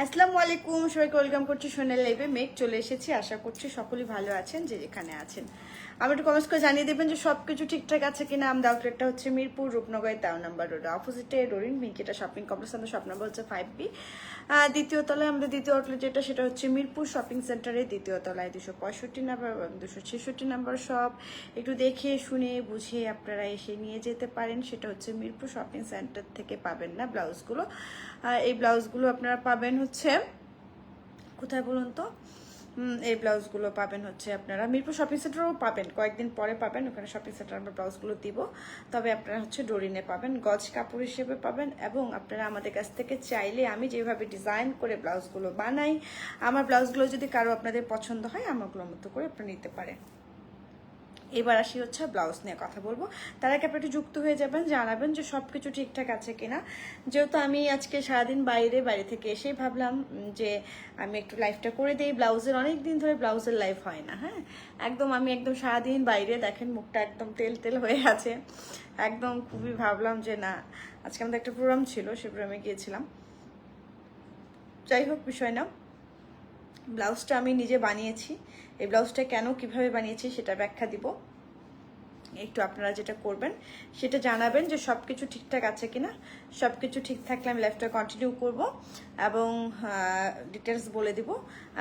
আসসালামু আলাইকুম, সবাইকে ওয়েলকাম করছি সোনাল লাইভে। মেঘ চলে এসেছি, আশা করছি সকলেই ভালো আছেন, যে যেখানে আছেন। আমি একটু কমেন্টস করে জানিয়ে দেবেন যে সব কিছু ঠিকঠাক আছে কিনা। আমাদের আউটলেটটা হচ্ছে মিরপুর রূপনগরের তেরো নাম্বার রোড অপোজিটে রোরিন মিঙ্কিটা শপিং কমপ্লেক্স আমাদের স্বপ্ন বলছে ফাইভ বি দ্বিতীয় তলায় আমাদের দ্বিতীয় আউটলেট যেটা, সেটা হচ্ছে মিরপুর শপিং সেন্টারের দ্বিতীয় তলায় দুশো পঁয়ষট্টি নাম্বার দুশো ছেষট্টি নাম্বার সব একটু দেখে, শুনে, বুঝে আপনারা এসে নিয়ে যেতে পারেন। সেটা হচ্ছে মিরপুর শপিং সেন্টার থেকে পাবেন না ব্লাউজগুলো এই ব্লাউজগুলো আপনারা পাবেন হচ্ছে, কোথায় বলুন তো? এই ব্লাউজগুলো পাবেন হচ্ছে আপনারা। মিরপুর শপিং সেন্টারও পাবেন। কয়েকদিন পরে পাবেন, ওখানে শপিং সেন্টার আমরা ব্লাউজগুলো দিব। তবে আপনারা হচ্ছে ডোরিনে পাবেন, গজ কাপড় হিসেবে পাবেন এবং আপনারা আমাদের কাছ থেকে চাইলে আমি যেভাবে ডিজাইন করে ব্লাউজগুলো বানাই, আমার ব্লাউজগুলো যদি কারও আপনাদের পছন্দ হয়, আমাগুলোর মতো করে আপনারা নিতে পারেন। এবার আসি হচ্ছে ব্লাউজ নিয়ে কথা বলব। তার আগে আপনি একটু যুক্ত হয়ে যাবেন, জানাবেন যে সব কিছু ঠিকঠাক আছে কিনা। যেহেতু আমি আজকে সারাদিন বাইরে বাড়ি থেকে এসেই ভাবলাম যে আমি একটু লাইফটা করে দিই। ব্লাউজের অনেক দিন ধরে ব্লাউজের লাইফ হয় না হ্যাঁ? একদম আমি একদম সারাদিন বাইরে, দেখেন মুখটা একদম তেল তেল হয়ে আছে। একদম খুবই ভাবলাম যে না, আজকে আমাদের একটা প্রোগ্রাম ছিল, সে প্রোগ্রামে গিয়েছিলাম। যাই হোক, বিষয় না। ব্লাউজটা আমি নিজে বানিয়েছি। এই ব্লাউজটা কেন, কীভাবে বানিয়েছি, সেটা ব্যাখ্যা দিব। একটু আপনারা যেটা করবেন, সেটা জানাবেন যে সব কিছু ঠিকঠাক আছে কিনা। সব কিছু ঠিক থাকলে আমি লাইফটা কন্টিনিউ করব এবং ডিটেলস বলে দিব।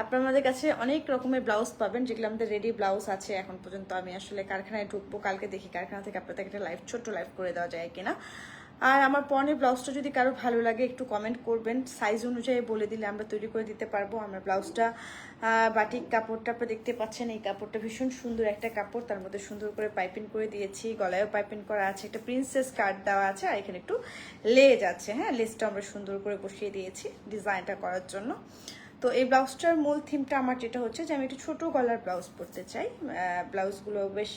আপনারা আমাদের কাছে অনেক রকমের ব্লাউজ পাবেন, যেগুলো আমাদের রেডি ব্লাউজ আছে এখন পর্যন্ত। আমি আসলে কারখানায় ঢুকবো, কালকে দেখি কারখানা থেকে আপনাদের একটা লাইভ ছোট্ট লাইভ করে দেওয়া যায় কিনা। আর আমার পরনের ব্লাউজটা যদি কারও ভালো লাগে, একটু কমেন্ট করবেন। সাইজ অনুযায়ী বলে দিলে আমরা তৈরি করে দিতে পারব। আমার ব্লাউজটা বাটিক কাপড়টা আপনি দেখতে পাচ্ছেন। এই কাপড়টা ভীষণ সুন্দর একটা কাপড়। তার মধ্যে সুন্দর করে পাইপিং করে দিয়েছি। গলায়ও পাইপিং করা আছে। একটা প্রিন্সেস কাট দেওয়া আছে। আর এখানে একটু লেজ আছে হ্যাঁ? লেজটা আমরা সুন্দর করে বসিয়ে দিয়েছি ডিজাইনটা করার জন্য। তো এই ব্লাউজটার মূল থিমটা আমার যেটা হচ্ছে যে আমি একটু ছোট গলার ব্লাউজ পরতে চাই। ব্লাউজগুলো বেশ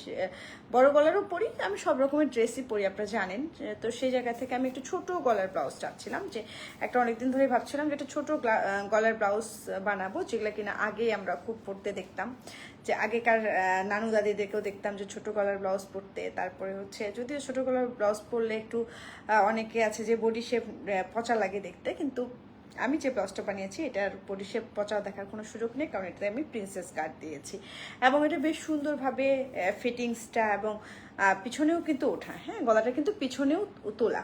বড় গলারও পরি, আমি সব রকমের ড্রেসই পরি, আপনারা জানেন। তো সেই জায়গা থেকে আমি একটু ছোট গলার ব্লাউজ চাচ্ছিলাম যে একটা অনেকদিন ধরে ভাবছিলাম যে একটা ছোট গলার ব্লাউজ বানাবো, যেগুলো কিনা আগে আমরা খুব পরতে দেখতাম। যে আগেকার নানু দাদিদেরকেও দেখতাম যে ছোট গলার ব্লাউজ পরতে। তারপরে হচ্ছে যদিও ছোট গলার ব্লাউজ পরলে একটু অনেকে আছে যে বডি শেপ পচা লাগে দেখতে, কিন্তু আমি যে ব্লাউজটা বানিয়েছি, এটার বডি শেপ পচা দেখার কোনো সুযোগ নেই, কারণ এটাতে আমি প্রিন্সেস কাট দিয়েছি। এবং এটা বেশ সুন্দরভাবে ফিটিংসটা এবং পিছনেও কিন্তু ওঠা হ্যাঁ গলাটা কিন্তু পিছনেও তোলা।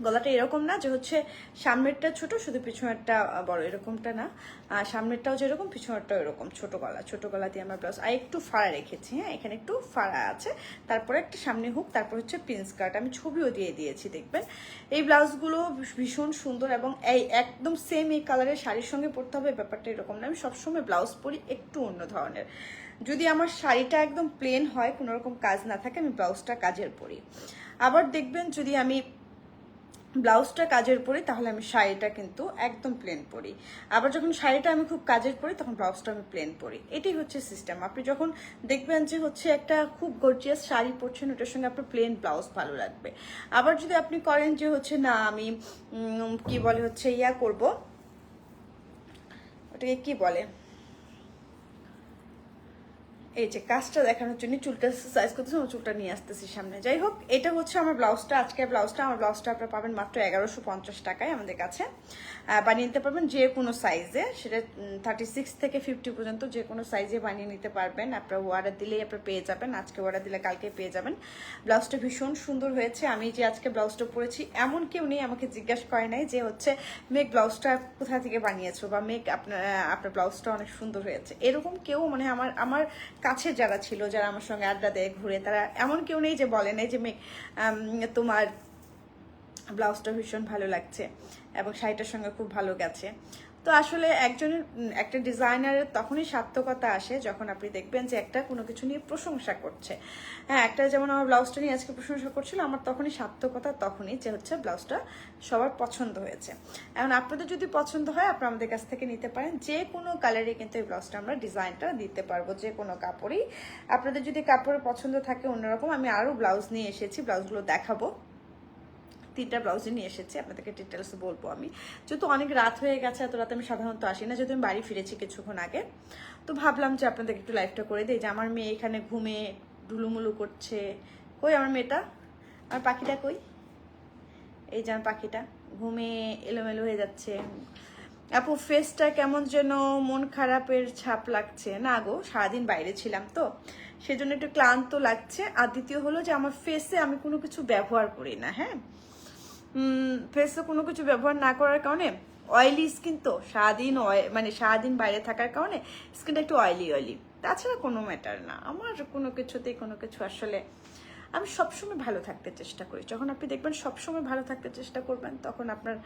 গলাটা এরকম না যে হচ্ছে সামনেরটা ছোট, শুধু পিছনেরটা বড়, এরকমটা না। আর সামনেরটাও যেরকম, পিছনেরটাও এরকম, ছোট গলা। ছোট গলা দিয়ে আমরা ব্লাউজ আর একটু ফাড়া রেখেছি হ্যাঁ? এখানে একটু ফাড়া আছে। তারপরে একটা সামনে হুক, তারপর হচ্ছে প্রিন্স কাট। আমি ছবিও দিয়ে দিয়েছি, দেখবেন? এই ব্লাউজগুলো ভীষণ সুন্দর এবং এই একদম সেম এই কালারের শাড়ির সঙ্গে পরতে হবে, ব্যাপারটা এরকম না। আমি সবসময় ব্লাউজ পরি একটু অন্য ধরনের। যদি আমার শাড়িটা একদম প্লেন হয়, কোনো রকম কাজ না থাকে, আমি ব্লাউজটা কাজের পরি। আবার দেখবেন যদি আমি ব্লাউজটা কাজের পরি, তাহলে আমি শাড়িটা কিন্তু একদম প্লেন পরি। আবার যখন শাড়িটা আমি খুব কাজের পরি, তখন ব্লাউজটা আমি প্লেন পরি। এটাই হচ্ছে সিস্টেম আপনি যখন দেখবেন যে হচ্ছে একটা খুব গর্জিয়াস শাড়ি পরছেন, ওটার সঙ্গে আপনার প্লেন ব্লাউজ ভালো লাগবে। আবার যদি আপনি করেন যে হচ্ছে, না, আমি কি বলে হচ্ছে, ইয়া করব, ওটাকে কি বলে? এই যে কাজটা দেখানোর জন্য চুলটা সাইজ করতেছি, আমার চুলটা নিয়ে আসতেছি সামনে। যাই হোক, এটা হচ্ছে আমার ব্লাউজটা, আজকের ব্লাউজটা। আমার ব্লাউজটা আপনারা পাবেন মাত্র এগারোশো পঞ্চাশ টাকায় আমাদের কাছে। বানিয়ে নিতে পারবেন যে কোনো সাইজে সেটা থার্টি সিক্স থেকে ফিফটি পর্যন্ত যে কোনো সাইজে বানিয়ে নিতে পারবেন। আপনার অর্ডার দিলেই আপনারা পেয়ে যাবেন। আজকে অর্ডার দিলে কালকে পেয়ে যাবেন। ব্লাউজটা ভীষণ সুন্দর হয়েছে। আমি যে আজকে ব্লাউজটা পরেছি, এমন কেউ নেই আমাকে জিজ্ঞাসা করে নাই যে হচ্ছে মেক ব্লাউজটা কোথা থেকে বানিয়েছো? বা মেক আপনার আপনার ব্লাউজটা অনেক সুন্দর হয়েছে। এরকম কেউ মানে আমার আমার কাছে যারা ছিল, যারা আমার সঙ্গে আড্ডা দেয়, ঘুরে, তারা এমন কেউ নেই যে বলে নাই যে, মে তোমার ব্লাউজটা ভীষণ ভালো লাগছে এবং শাড়িটার সঙ্গে খুব ভালো গেছে। তো আসলে একজনের একটা ডিজাইনারের তখনই সার্থকতা আসে যখন আপনি দেখবেন যে একটা কোনো কিছু নিয়ে প্রশংসা করছে। হ্যাঁ একটা যেমন আমার ব্লাউজটা নিয়ে আজকে প্রশংসা করছিল, আমার তখনই সার্থকতা তখনই যে হচ্ছে ব্লাউজটা সবার পছন্দ হয়েছে। এখন আপনাদের যদি পছন্দ হয়, আপনারা আমাদের কাছ থেকে নিতে পারেন। যে কোনো কালারে কিন্তু এই ব্লাউজটা আমরা ডিজাইনটা দিতে পারব, যে কোনো কাপড়ই। আপনাদের যদি কাপড়ের পছন্দ থাকে অন্যরকম, আমি আরও ব্লাউজ নিয়ে এসেছি, ব্লাউজগুলো দেখাবো। তিনটা ব্লাউজে নিয়ে এসেছি, আপনাদেরকে ডিটেলস বলব আমি। যেহেতু অনেক রাত হয়ে গেছে, এত রাতে আমি সাধারণত আসি না, যেহেতু আমি বাড়ি ফিরেছি কিছুক্ষণ আগে। তো ভাবলাম যে আপনাদেরকে একটু লাইফটা করে দিই, যে আমার মেয়ে এখানে ঘুমে ঢুলুমুলু করছে। কই আমার মেয়েটা? আর পাখিটা কই? এই যে আমার পাখিটা, ঘুমে এলোমেলো হয়ে যাচ্ছে। আপু ফেসটা কেমন যেন মন খারাপের ছাপ লাগছে। না গো, সারাদিন বাইরে ছিলাম তো, সেজন্য একটু ক্লান্ত লাগছে। আর দ্বিতীয় হলো যে আমার ফেসে আমি কোনো কিছু ব্যবহার করি না হ্যাঁ? ফেসে কোনো কিছু ব্যবহার না করার কারণে অয়েলি স্কিন তো সারাদিন মানে সারাদিন বাইরে থাকার কারণে স্কিনটা একটু অয়েলি অয়েলি তাছাড়া কোনো ম্যাটার না। আমার কোনো কিছুতেই কোনো কিছু আসলে আমি সবসময় ভালো থাকতে চেষ্টা করি। যখন আপনি দেখবেন সবসময় ভালো থাকতে চেষ্টা করবেন, তখন আপনার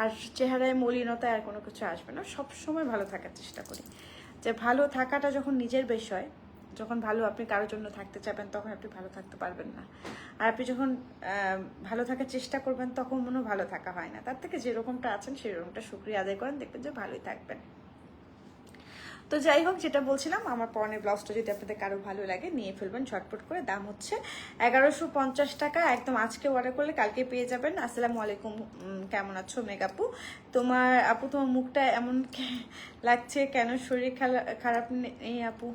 আর চেহারায় মলিনতা আর কোনো কিছু আসবে না। সবসময় ভালো থাকার চেষ্টা করি। যে ভালো থাকাটা যখন নিজের বিষয় যখন ভালো আপনি কারোর জন্য থাকতে চাবেন তখন আপনি ভালো থাকতে পারবেন না। আর আপনি যখন ভালো থাকার চেষ্টা করবেন, তখন মনে ভালো থাকা হয় না। তার থেকে যেরকমটা আছেন, সেরকমটা শুক্রিয়া আদায় করেন, দেখবেন যে ভালোই থাকবেন। তো যাই হোক, যেটা বলছিলাম, আমার পরনের ব্লাউজটা যদি আপনাদের কারও ভালো লাগে, নিয়ে ফেলবেন ঝটপট করে। দাম হচ্ছে এগারোশো পঞ্চাশ টাকা। একদম আজকে অর্ডার করলে কালকে পেয়ে যাবেন। আসসালামু আলাইকুম কেমন আছো মেগাপু তোমার, আপু তোমার মুখটা এমন লাগছে কেন? শরীর খারাপ নেই আপু?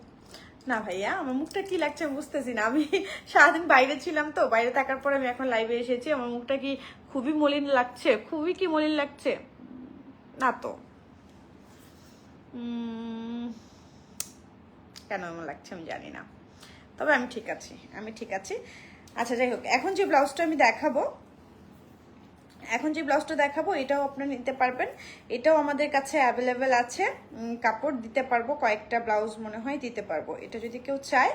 না ভাইয়া, আমার মুখটা কি লাগছে বুঝতেছি না। আমি সারাদিন বাইরে ছিলাম তো, বাইরে থাকার পর আমি এখন লাইভে এসেছি। আমার মুখটা কি খুবই মলিন লাগছে, খুবই কি মলিন লাগছে? না তো। কেন আমার লাগছে আমি জানি না। তবে আমি ঠিক আছি, আমি ঠিক আছি। আচ্ছা যাই হোক, এখন যে ব্লাউজটা আমি দেখাবো এখন যে ব্লাউজটা দেখাবো, এটাও আপনারা নিতে পারবেন। এটাও আমাদের কাছে অ্যাভেলেবেল আছে। কাপড় দিতে পারব, কয়েকটা ব্লাউজ মনে হয় দিতে পারব। এটা যদি কেউ চায়,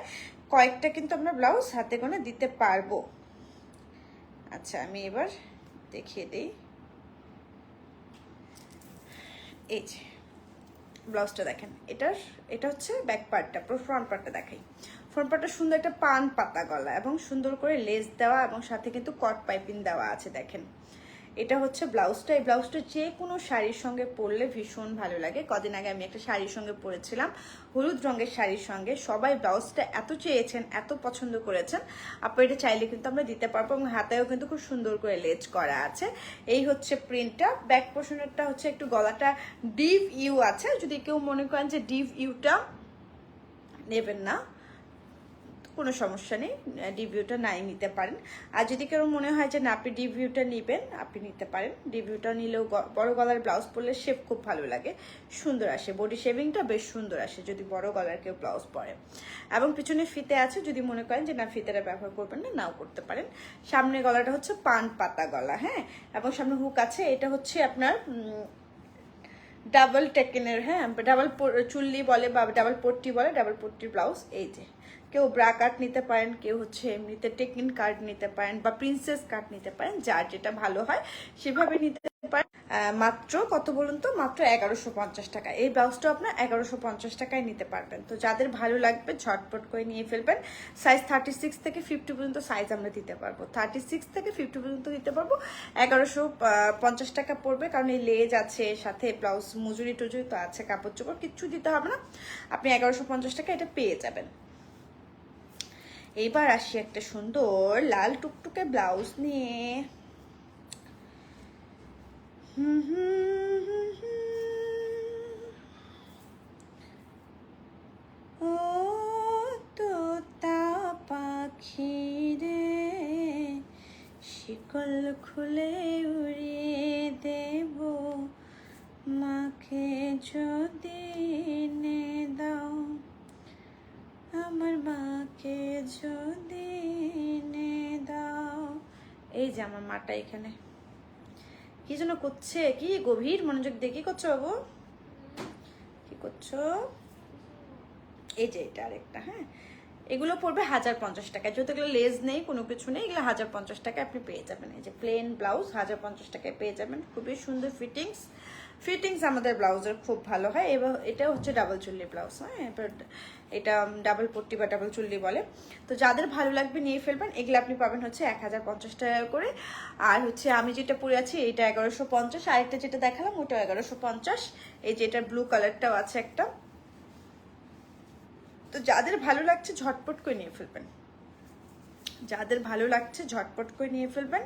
কয়েকটা কিন্তু আমরা ব্লাউজ হাতে গোনা দিতে পারব। আচ্ছা আমি এবার দেখিয়ে দিই। এই যে, ব্লাউজটা দেখেন। এটার, এটা হচ্ছে ব্যাক পার্টটা পুরো ফ্রন্ট পার্টটা দেখাই। ফ্রন্ট পার্টটা সুন্দর একটা পান পাতা গলা এবং সুন্দর করে লেস দেওয়া এবং সাথে কিন্তু কট পাইপিং দেওয়া আছে, দেখেন। এটা হচ্ছে ব্লাউজটা। এই ব্লাউজটা যে কোনো শাড়ির সঙ্গে পরলে ভীষণ ভালো লাগে। কদিন আগে আমি একটা শাড়ির সঙ্গে পরেছিলাম। হলুদ রঙের শাড়ির সঙ্গে। সবাই ব্লাউজটা এত চেয়েছেন, এত পছন্দ করেছেন। আপনি এটা চাইলে কিন্তু আমরা দিতে পারব এবং হাতেও কিন্তু খুব সুন্দর করে লেজ করা আছে। এই হচ্ছে প্রিন্টটা ব্যাক পোর্শনেরটা হচ্ছে একটু গলাটা ডিভ ইউ আছে। যদি কেউ মনে করেন যে ডিপ ইউটা নেবেন না। কোনো সমস্যা নেই ডিভিউটা নাই নিতে পারেন। আর যদি কেউ মনে হয় যে না, আপনি ডিভিউটা নেবেন, আপনি নিতে পারেন। ডিভিউটা নিলেও বড় গলার ব্লাউজ পরলে শেপ খুব ভালো লাগে, সুন্দর আসে। বডি শেভিংটা বেশ সুন্দর আসে যদি বড় গলার কেউ ব্লাউজ পরে। এবং পিছনে ফিতে আছে, যদি মনে করেন যে না, ফিতেটা ব্যবহার করবেন না, নাও করতে পারেন। সামনে গলাটা হচ্ছে পান পাতা গলা হ্যাঁ? এবং সামনে হুক আছে, এটা হচ্ছে আপনার ডাবল টেকেনের হ্যাঁ? ডাবল চুল্লি বলে বা ডাবল পট্টি বলে ডাবল পট্টির ব্লাউজ, এই যে। কেউ ব্রা কাট নিতে পারেন, কেউ হচ্ছে এমনিতে টেকিন কাট নিতে পারেন বা প্রিন্সেস কাট নিতে পারেন, যার যেটা ভালো হয় সেভাবে নিতে পারেন। মাত্র কত বলুন তো? মাত্র এগারোশো পঞ্চাশ টাকা। এই ব্লাউজটা আপনার এগারোশো পঞ্চাশ টাকায় নিতে পারবেন। তো যাদের ভালো লাগবে ঝটপট করে নিয়ে ফেলবেন। সাইজ থার্টি সিক্স থেকে ফিফটি পর্যন্ত সাইজ আমরা দিতে পারব। থার্টি সিক্স থেকে ফিফটি পর্যন্ত দিতে পারব। এগারোশো পঞ্চাশ টাকা পড়বে, কারণ এই লেজ আছে, সাথে ব্লাউজ মজুরি টুজুরি তো আছে কাপড় চোপড় কিচ্ছু দিতে হবে না। আপনি এগারোশো পঞ্চাশ টাকা এটা পেয়ে যাবেন। এইবার আসি একটা সুন্দর লাল টুকটুকে ব্লাউজ নিয়ে হুম হুম হুম হুম। ও তোতা পাখি রে শিকল খুলে উড়িয়ে দেব মাকে যদি যদি দাও। এই যে আমার মাটা এখানে। কি যেন করছে? কি গভীর মনোযোগ দিয়ে কি করছ বাবু? কি করছ? এই যে এটা আরেকটা হ্যাঁ? এগুলো পড়বে হাজার পঞ্চাশ টাকা যেহেতু এগুলো লেজ নেই, কোনো কিছু নেই, এগুলো হাজার পঞ্চাশ টাকা আপনি পেয়ে যাবেন। এই যে প্লেন ব্লাউজ হাজার পঞ্চাশ টাকায় পেয়ে যাবেন। খুবই সুন্দর ফিটিংস ফিটিংস আমাদের ব্লাউজের খুব ভালো হয় এবার এটা হচ্ছে ডাবল চুল্লি ব্লাউজ হ্যাঁ? এটা ডাবল পট্টি বা ডাবল চুল্লি বলে। তো যাদের ভালো লাগবে নিয়ে ফেলবেন, এগুলো আপনি পাবেন হচ্ছে এক হাজার পঞ্চাশ টাকা করে। আর হচ্ছে আমি যেটা পরে আছি, এটা এগারোশো পঞ্চাশ। আরেকটা যেটা দেখালাম, ওটা এগারোশো পঞ্চাশ। এই যে এটার ব্লু কালারটাও আছে একটা। তো যাদের ভালো লাগছে, ঝটপট করে নিয়ে ফেলবেন। যাদের ভালো লাগছে, ঝটপট করে নিয়ে ফেলবেন।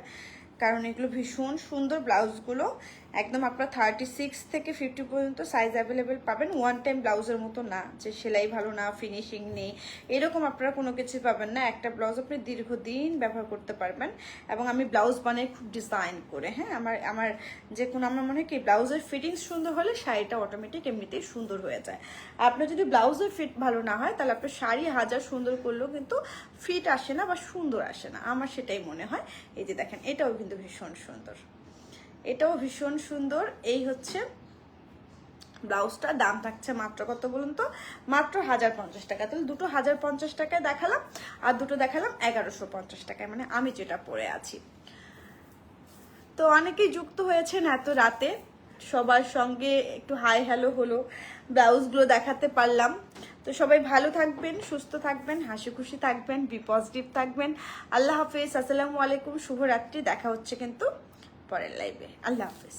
কারণ এগুলো ভীষণ সুন্দর ব্লাউজগুলো। একদম আপনার থার্টি সিক্স থেকে ফিফটি পর্যন্ত সাইজ অ্যাভেলেবেল পাবেন। ওয়ান টাইম ব্লাউজের মতো না, যে সেলাই ভালো না ফিনিশিং নেই, এরকম আপনারা কোনো কিছু পাবেন না। একটা ব্লাউজ আপনি দীর্ঘদিন ব্যবহার করতে পারবেন এবং আমি ব্লাউজ বানাই খুব ডিজাইন করে হ্যাঁ? আমার আমার যে কোনো, আমার মনে হয় কি ব্লাউজের ফিটিংস সুন্দর হলে শাড়িটা অটোমেটিক এমনিতেই সুন্দর হয়ে যায়। আপনার যদি ব্লাউজের ফিট ভালো না হয়, তাহলে আপনার শাড়ি হাজার সুন্দর করলেও কিন্তু ফিট আসে না বা সুন্দর আসে না। আমার সেটাই মনে হয়। এই যে দেখেন, এটাও কিন্তু ভীষণ সুন্দর। এটাও ভীষণ সুন্দর। এই হচ্ছে ব্লাউজটা, দাম থাকছে মাত্র কত বলুন তো? মাত্র হাজার পঞ্চাশ টাকা। তাহলে দুটো হাজার পঞ্চাশ টাকায় দেখালাম, আর দুটো দেখালাম এগারোশো পঞ্চাশ টাকায়। মানে আমি যেটা পরে আছি। তো অনেকেই যুক্ত হয়েছেন এত রাতে। সবার সঙ্গে একটু হাই হ্যালো হলো। ব্লাউজগুলো দেখাতে পারলাম। তো সবাই ভালো থাকবেন, সুস্থ থাকবেন, হাসি খুশি থাকবেন বি পজিটিভ থাকবেন। আল্লাহ হাফিজ। আসসালামু আলাইকুম। শুভরাত্রি। দেখা হচ্ছে কিন্তু পরের লাইভে আল্লাহ হাফিজ।